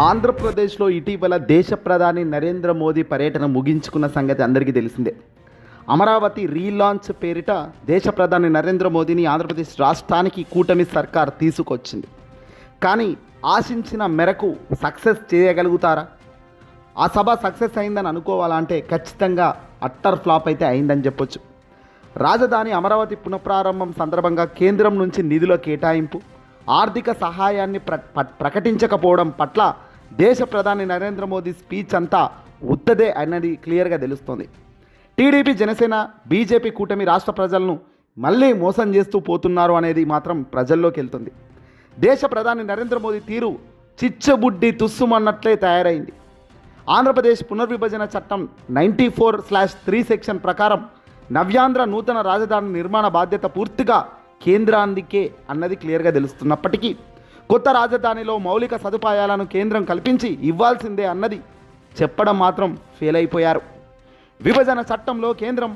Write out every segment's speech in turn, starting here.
ఆంధ్రప్రదేశ్లో ఇటీవల దేశ ప్రధాని నరేంద్ర మోదీ పర్యటన ముగించుకున్న సంగతి అందరికీ తెలిసిందే. అమరావతి రీలాంచ్ పేరిట దేశ ప్రధాని నరేంద్ర మోదీని ఆంధ్రప్రదేశ్ రాష్ట్రానికి కూటమి సర్కార్ తీసుకొచ్చింది. కానీ ఆశించిన మేరకు సక్సెస్ చేయగలుగుతారా? ఆ సభ సక్సెస్ అయిందని అనుకోవాలంటే ఖచ్చితంగా అట్టర్ ఫ్లాప్ అయితే అయిందని చెప్పొచ్చు. రాజధాని అమరావతి పునఃప్రారంభం సందర్భంగా కేంద్రం నుంచి నిధుల కేటాయింపు ఆర్థిక సహాయాన్ని ప్ర ప్రకటించకపోవడం పట్ల దేశ ప్రధాని నరేంద్ర మోదీ స్పీచ్ అంతా ఉత్తదే అన్నది క్లియర్గా తెలుస్తోంది. టీడీపీ జనసేన బీజేపీ కూటమి రాష్ట్ర ప్రజలను మళ్ళీ మోసం చేస్తూ పోతున్నారు అనేది మాత్రం ప్రజల్లోకి వెళ్తుంది. దేశ ప్రధాని నరేంద్ర మోదీ తీరు చిచ్చబుడ్డి తుస్సుమన్నట్లే తయారైంది. ఆంధ్రప్రదేశ్ పునర్విభజన చట్టం ninety four slash three section ప్రకారం నవ్యాంధ్ర నూతన రాజధాని నిర్మాణ బాధ్యత పూర్తిగా కేంద్రానికే అన్నది క్లియర్గా తెలుస్తున్నప్పటికీ కొత్త రాజధానిలో మౌలిక సదుపాయాలను కేంద్రం కల్పించి ఇవ్వాల్సిందే అన్నది చెప్పడం మాత్రం ఫెయిల్ అయిపోయారు. విభజన చట్టంలో కేంద్రం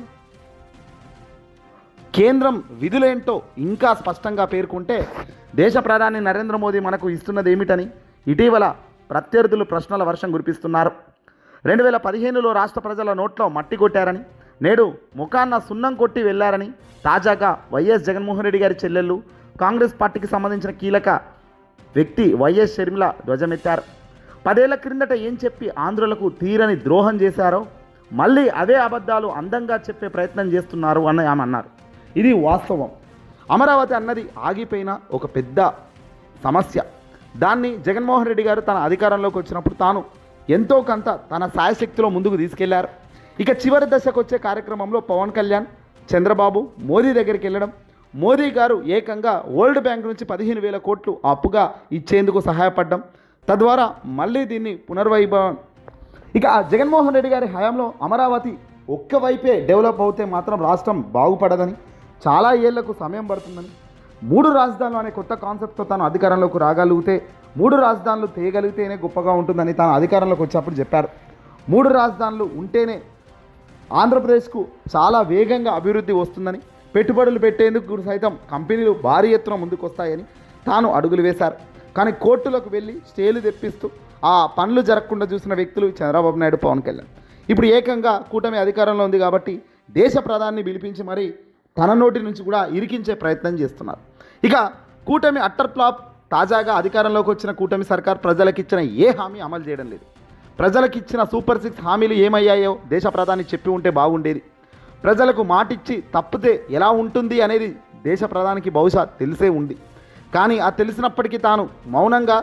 కేంద్రం విధులేంటో ఇంకా స్పష్టంగా పేర్కొంటే దేశ ప్రధాని నరేంద్ర మోదీ మనకు ఇస్తున్నది ఏమిటని ఇటీవల ప్రత్యర్థులు ప్రశ్నల వర్షం కురిపిస్తున్నారు. రెండు వేల పదిహేనులో రాష్ట్ర ప్రజల నోట్లో మట్టి కొట్టారని నేడు ముఖాన్న సున్నం కొట్టి వెళ్ళారని తాజాగా వైఎస్ జగన్మోహన్ రెడ్డి గారి చెల్లెళ్ళు కాంగ్రెస్ పార్టీకి సంబంధించిన కీలక వ్యక్తి వైఎస్ షర్మిల ధ్వజమెత్తారు. పదేళ్ళ క్రిందట ఏం చెప్పి ఆంధ్రులకు తీరని ద్రోహం చేశారో మళ్ళీ అవే అబద్ధాలు అందంగా చెప్పే ప్రయత్నం చేస్తున్నారు అని ఆమె అన్నారు. ఇది వాస్తవం. అమరావతి అన్నది ఆగిపోయిన ఒక పెద్ద సమస్య. దాన్ని జగన్మోహన్ రెడ్డి గారు తన అధికారంలోకి వచ్చినప్పుడు తాను ఎంతో కొంత తన సాయశక్తిలో ముందుకు తీసుకెళ్ళారు. ఇక చివరి దశకు వచ్చే కార్యక్రమంలో పవన్ కళ్యాణ్ చంద్రబాబు మోదీ దగ్గరికి వెళ్ళడం. మోదీ గారు ఏకంగా వరల్డ్ బ్యాంక్ నుంచి పదిహేను వేల కోట్లు అప్పుగా ఇచ్చేందుకు సహాయపడ్డం. తద్వారా మళ్ళీ దీన్ని పునర్వైభవం. ఇక జగన్మోహన్ రెడ్డి గారి హయాంలో అమరావతి ఒక్క వైపే డెవలప్ అవుతే మాత్రం రాష్ట్రం బాగుపడదని చాలా ఏళ్ళకు సమయం పడుతుందని మూడు రాజధానులు అనే కొత్త కాన్సెప్ట్తో తాను అధికారంలోకి రాగలిగితే మూడు రాజధానులు తేయగలిగితేనే గొప్పగా ఉంటుందని తాను అధికారంలోకి వచ్చేప్పుడు చెప్పారు. మూడు రాజధానులు ఉంటేనే ఆంధ్రప్రదేశ్కు చాలా వేగంగా అభివృద్ధి వస్తుందని పెట్టుబడులు పెట్టేందుకు సైతం కంపెనీలు భారీ ఎత్తున ముందుకొస్తాయని తాను అడుగులు వేశారు. కానీ కోర్టులకు వెళ్ళి స్టేలు తెప్పిస్తూ ఆ పనులు జరగకుండా చూసిన వ్యక్తులు చంద్రబాబు నాయుడు పవన్ కళ్యాణ్. ఇప్పుడు ఏకంగా కూటమి అధికారంలో ఉంది కాబట్టి దేశ ప్రధాని పిలిపించి మరీ తన నోటి నుంచి కూడా ఇరికించే ప్రయత్నం చేస్తున్నారు. ఇక కూటమి అట్టర్ ఫ్లాప్ తాజాగా అధికారంలోకి వచ్చిన కూటమి సర్కార్ ప్రజలకు ఇచ్చిన ఏ హామీ అమలు చేయడం లేదు. ప్రజలకు ఇచ్చిన సూపర్ సిక్స్ హామీలు ఏమయ్యాయో దేశ ప్రధాని చెప్పి ఉంటే బాగుండేది. ప్రజలకు మాటిచ్చి తప్పితే ఎలా ఉంటుంది అనేది దేశ ప్రధానికి బహుశా తెలిసే ఉంది. కానీ ఆ తెలిసినప్పటికీ తాను మౌనంగా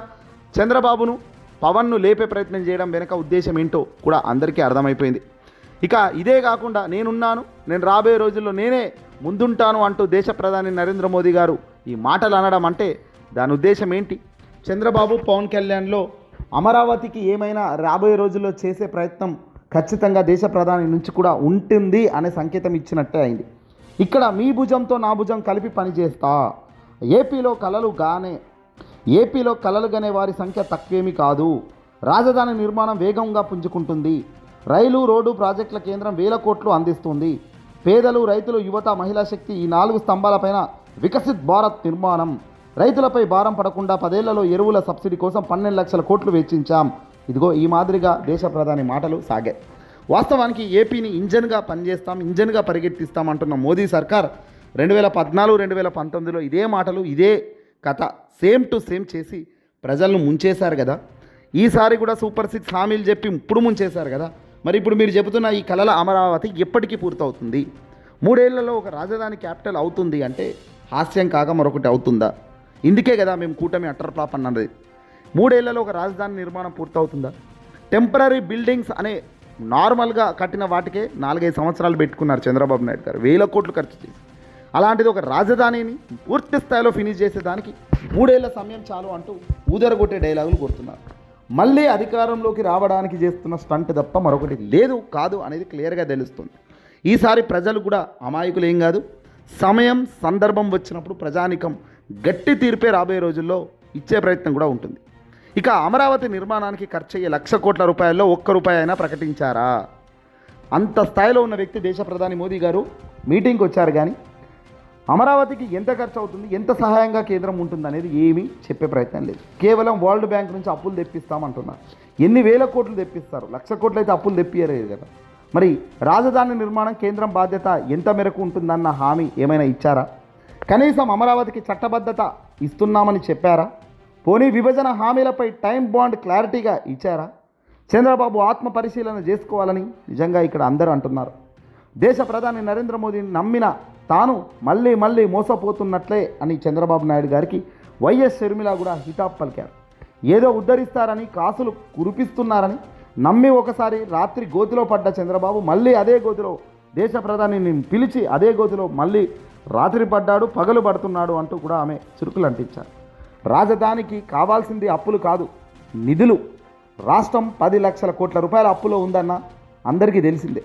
చంద్రబాబును పవన్ను లేపే ప్రయత్నం చేయడం వెనుక ఉద్దేశం ఏంటో కూడా అందరికీ అర్థమైపోయింది. ఇక ఇదే కాకుండా నేనున్నాను నేను రాబోయే రోజుల్లో నేనే ముందుంటాను అంటూ దేశ ప్రధాని నరేంద్ర మోదీ గారు ఈ మాటలు అనడం అంటే దాని ఉద్దేశం ఏంటి? చంద్రబాబు పవన్ కళ్యాణ్లో అమరావతికి ఏమైనా రాబోయే రోజుల్లో చేసే ప్రయత్నం ఖచ్చితంగా దేశ ప్రధాని నుంచి కూడా ఉంటుంది అనే సంకేతం ఇచ్చినట్టే అయింది. ఇక్కడ మీ భుజంతో నా భుజం కలిపి పనిచేస్తా. ఏపీలో కలలు గానే ఏపీలో కలలు గనే వారి సంఖ్య తక్కువేమీ కాదు. రాజధాని నిర్మాణం వేగంగా పుంజుకుంటుంది. రైలు రోడ్డు ప్రాజెక్టుల కేంద్రం వేల కోట్లు అందిస్తుంది. పేదలు రైతులు యువత మహిళా శక్తి ఈ నాలుగు స్తంభాలపైన వికసిత్ భారత్ నిర్మాణం. రైతులపై భారం పడకుండా పదేళ్ళలో ఎరువుల సబ్సిడీ కోసం పన్నెండు లక్షల కోట్లు వెచ్చించాం. ఇదిగో ఈ మాదిరిగా దేశ ప్రధాని మాటలు సాగాయి వాస్తవానికి ఏపీని ఇంజన్గా పనిచేస్తాం ఇంజన్గా పరిగెత్తిస్తాం అంటున్న మోదీ సర్కార్ రెండు వేల పద్నాలుగు రెండు వేల పంతొమ్మిదిలో ఇదే మాటలు ఇదే కథ సేమ్ టు సేమ్ చేసి ప్రజలను ముంచేశారు కదా. ఈసారి కూడా సూపర్ సిక్స్ హామీలు చెప్పి ఇప్పుడు ముంచేశారు కదా. మరి ఇప్పుడు మీరు చెబుతున్న ఈ కళల అమరావతి ఎప్పటికీ పూర్తవుతుంది? మూడేళ్ళలో ఒక రాజధాని క్యాపిటల్ అవుతుంది అంటే హాస్యం కాక మరొకటి అవుతుందా? ఇందుకే కదా మేము కూటమి అట్టర్ ఫ్లాప్ అన్నది. మూడేళ్ళలో ఒక రాజధాని నిర్మాణం పూర్తవుతుందా? టెంపరీ బిల్డింగ్స్ అనే నార్మల్గా కట్టిన వాటికే నాలుగైదు సంవత్సరాలు పెట్టుకున్నారు చంద్రబాబు నాయుడు గారు. వేల కోట్లు ఖర్చు చేసి. అలాంటిది ఒక రాజధానిని పూర్తి స్థాయిలో ఫినిష్ చేసేదానికి మూడేళ్ళ సమయం చాలు అంటూ ఊదరగొట్టే డైలాగులు కొడుతున్నారు. మళ్ళీ అధికారంలోకి రావడానికి చేస్తున్న స్టంట్ తప్ప మరొకటి లేదు కాదు అనేది క్లియర్గా తెలుస్తుంది. ఈసారి ప్రజలు కూడా అమాయకులు ఏం కాదు. సమయం సందర్భం వచ్చినప్పుడు ప్రజానికం గట్టి తీర్పే రాబోయే రోజుల్లో ఇచ్చే ప్రయత్నం కూడా ఉంటుంది. ఇక అమరావతి నిర్మాణానికి ఖర్చు అయ్యే లక్ష కోట్ల రూపాయల్లో ఒక్క రూపాయి అయినా ప్రకటించారా? అంత స్థాయిలో ఉన్న వ్యక్తి దేశ ప్రధాని మోదీ గారు మీటింగ్కి వచ్చారు కానీ అమరావతికి ఎంత ఖర్చు అవుతుంది ఎంత సహాయంగా కేంద్రం ఉంటుంది అనేది ఏమీ చెప్పే ప్రయత్నం లేదు. కేవలం వరల్డ్ బ్యాంక్ నుంచి అప్పులు తెప్పిస్తామంటున్నారు. ఎన్ని వేల కోట్లు తెప్పిస్తారు? లక్ష కోట్లు అయితే అప్పులు తెప్పియలేదు కదా. మరి రాజధాని నిర్మాణం కేంద్రం బాధ్యత ఎంత మేరకు ఉంటుందన్న హామీ ఏమైనా ఇచ్చారా? కనీసం అమరావతికి చట్టబద్ధత ఇస్తున్నామని చెప్పారా? పోనీ విభజన హామీలపై టైం బాండ్ క్లారిటీగా ఇచ్చారా? చంద్రబాబు ఆత్మ పరిశీలన చేసుకోవాలని నిజంగా ఇక్కడ అందరూ అంటున్నారు. దేశ ప్రధాని నరేంద్ర మోదీని నమ్మిన తాను మళ్ళీ మళ్ళీ మోసపోతున్నట్లే అని చంద్రబాబు నాయుడు గారికి వైఎస్ షర్మిల కూడా హితాబ్ పలికారు. ఏదో ఉద్ధరిస్తారని కాసులు కురిపిస్తున్నారని నమ్మి ఒకసారి రాత్రి గోతిలో పడ్డ చంద్రబాబు మళ్ళీ అదే గోతిలో దేశ ప్రధానిని పిలిచి అదే గోతిలో మళ్ళీ రాత్రి పడ్డాడు పగలు పడుతున్నాడు అంటూ కూడా ఆమె చురుకులు అంటించారు. రాజధానికి కావాల్సింది అప్పులు కాదు నిధులు. రాష్ట్రం పది లక్షల కోట్ల రూపాయల అప్పులో ఉందన్న అందరికీ తెలిసిందే.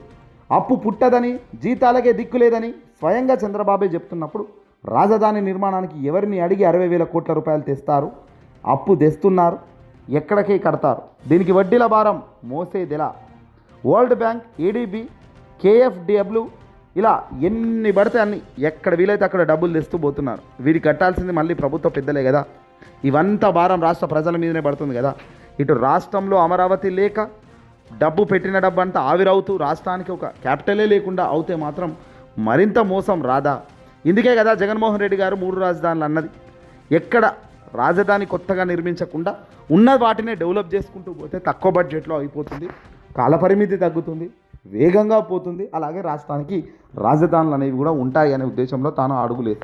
అప్పు పుట్టదని జీతాలకే దిక్కులేదని స్వయంగా చంద్రబాబే చెప్తున్నప్పుడు రాజధాని నిర్మాణానికి ఎవరిని అడిగి అరవై వేల కోట్ల రూపాయలు తెస్తారు? అప్పు తెస్తున్నారు ఎక్కడికే కడతారు? దీనికి వడ్డీల భారం మోసేదెలా? వరల్డ్ బ్యాంక్ ఏడీబీ కేఎఫ్డిఎబ్లు ఇలా ఎన్ని పడితే అన్ని ఎక్కడ వీలైతే అక్కడ డబ్బులు తెస్తూ పోతున్నారు. వీరికి కట్టాల్సింది మళ్ళీ ప్రభుత్వ పెద్దలే కదా. ఇవంతా భారం రాష్ట్ర ప్రజల మీదనే పడుతుంది కదా. ఇటు రాష్ట్రంలో అమరావతి లేక డబ్బు పెట్టిన డబ్బు అంతా ఆవిరవుతూ రాష్ట్రానికి ఒక క్యాపిటలే లేకుండా అవుతే మాత్రం మరింత మోసం రాదా? ఇందుకే కదా జగన్మోహన్ రెడ్డి గారు మూడు రాజధానులు అన్నది. ఎక్కడ రాజధాని కొత్తగా నిర్మించకుండా ఉన్న వాటినే డెవలప్ చేసుకుంటూ పోతే తక్కువ బడ్జెట్లో అయిపోతుంది. కాలపరిమితి తగ్గుతుంది. వేగంగా పోతుంది. అలాగే రాష్ట్రానికి రాజధానులు అనేవి కూడా ఉంటాయి అనే ఉద్దేశంలో తాను అడుగులేదు.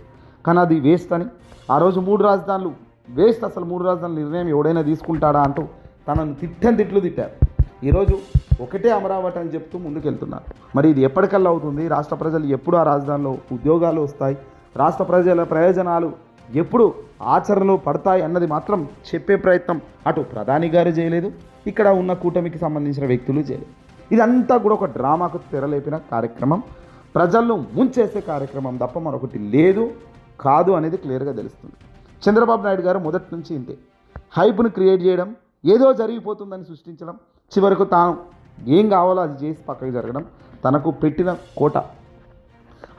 కానీ అది వేస్ట్ అని. ఆ రోజు మూడు రాజధానులు. వేస్ట్ అసలు మూడు రాజధానుల నిర్ణయం ఎవడైనా తీసుకుంటాడా అంటూ తనను తిట్టని తిట్లు తిట్టారు. ఈరోజు ఒకటే అమరావతి అని చెప్తూ ముందుకెళ్తున్నారు. మరి ఇది ఎప్పటికల్లా అవుతుంది? రాష్ట్ర ప్రజలు ఎప్పుడు ఆ రాజధానిలో ఉద్యోగాలు వస్తాయి? రాష్ట్ర ప్రజల ప్రయోజనాలు ఎప్పుడు ఆచరణలో పడతాయి అన్నది మాత్రం చెప్పే ప్రయత్నం అటు ప్రధాని గారు చేయలేదు. ఇక్కడ ఉన్న కూటమికి సంబంధించిన వ్యక్తులు చేయలేదు. ఇదంతా కూడా ఒక డ్రామాకు తెరలేపిన కార్యక్రమం. ప్రజలను ముంచేసే కార్యక్రమం తప్ప మరొకటి లేదు కాదు అనేది క్లియర్గా తెలుస్తుంది. చంద్రబాబు నాయుడు గారు మొదటి నుంచి ఇంతే. హైప్ను క్రియేట్ చేయడం ఏదో జరిగిపోతుందని సృష్టించడం చివరకు తాను ఏం కావాలో అది చేసి పక్కకు జరగడం తనకు పెట్టిన కోట.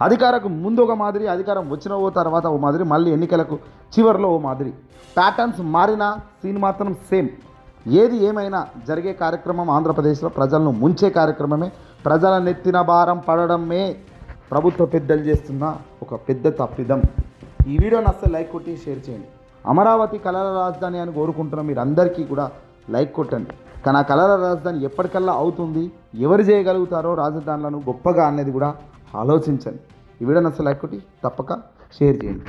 అధికారకు ముందు ఒక మాదిరి అధికారం వచ్చిన ఓ తర్వాత ఓ మాదిరి మళ్ళీ ఎన్నికలకు చివరిలో ఓ మాదిరి. ప్యాటర్న్స్ మారినా సీన్ మాత్రం సేమ్ ఏది ఏమైనా జరిగే కార్యక్రమం ఆంధ్రప్రదేశ్లో ప్రజలను ముంచే కార్యక్రమమే ప్రజల నెత్తిన భారం పడడమే ప్రభుత్వ పెద్దలు చేస్తున్న ఒక పెద్ద తప్పిదం. ఈ వీడియో నస్తే లైక్ కొట్టి షేర్ చేయండి. అమరావతి కళల రాజధాని అని కోరుకుంటున్న మీరందరికీ కూడా లైక్ కొట్టండి. కానీ ఆ కళల రాజధాని ఎప్పటికల్లా అవుతుంది ఎవరు చేయగలుగుతారో రాజధానులను గొప్పగా అనేది కూడా ఆలోచించండి. ఈ వీడియో అసలు లైక్ కొట్టి తప్పక షేర్ చేయండి.